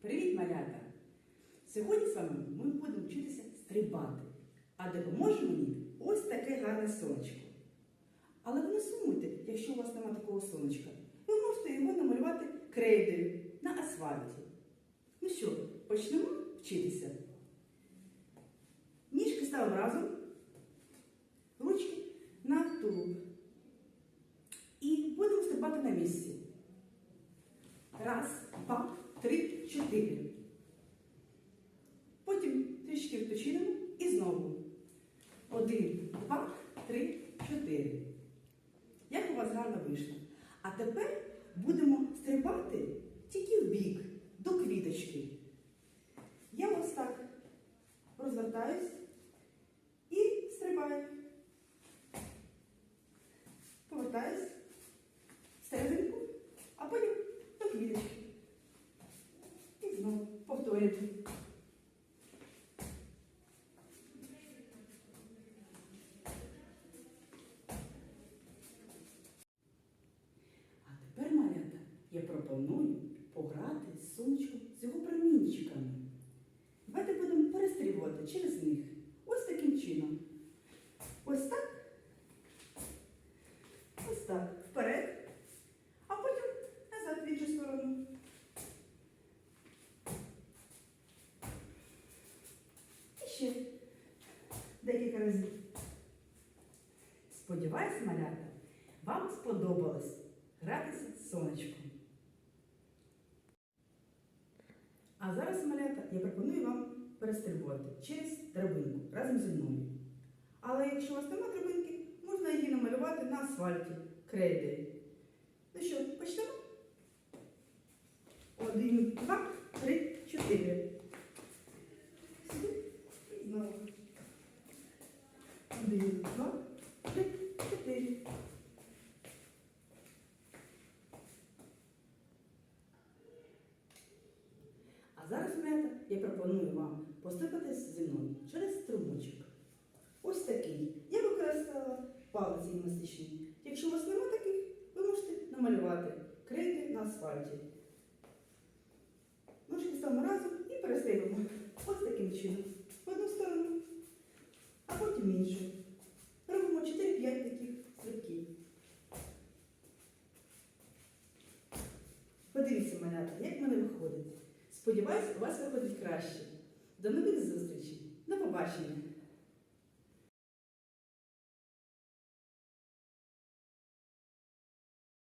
Привіт, малята! Сьогодні з вами ми будемо вчитися стрибати, а допоможе мені ось таке гарне сонечко. Але ви не сумуйте, якщо у вас немає такого сонечка. Ви можете його намалювати крейдою на асфальті. Ну що, почнемо вчитися. Ніжки ставимо разом, ручки на тулуб. І будемо стрибати на місці. Раз, два, три, чотири. Потім трішки відпочинемо і знову. Один, два, три, чотири. Як у вас гарно вийшло? А тепер будемо стрибати тільки в бік, до квіточки. Я ось так розвертаюсь і стрибаю. Повертаюсь всерединку, а потім до квіточки. І знову повторюємо. А тепер, малята, я пропоную пограти з сонечком з його промінчиками. Давайте будемо перестрибувати через них. Ось таким чином. Ось так. Ось так. Вперед. А потім назад в іншу сторону. І ще декілька разів. Сподіваюсь, малята, вам сподобалось гратися з сонечком. А зараз, малята, я пропоную вам перестрибувати через драбинку разом зі мною. Але якщо у вас немає драбинки, можна її намалювати на асфальті крейдою. Ну що, почнемо? Один, два, три, чотири. Сюди і знову. Один, два, три, чотири. А зараз, малята, я пропоную вам пострибатись зі мною через струмочок. Ось такий. Я використала палиці гімнастичні. Якщо у вас немає таких, ви можете намалювати крейди на асфальті. Ножки ставимо разом і перестрибуємо. Ось таким чином. В одну сторону, а потім іншу. Робимо 4-5 таких стрибків. Подивіться, малята, як мене. Сподіваюсь, у вас виходить краще. До нових зустрічей. До побачення!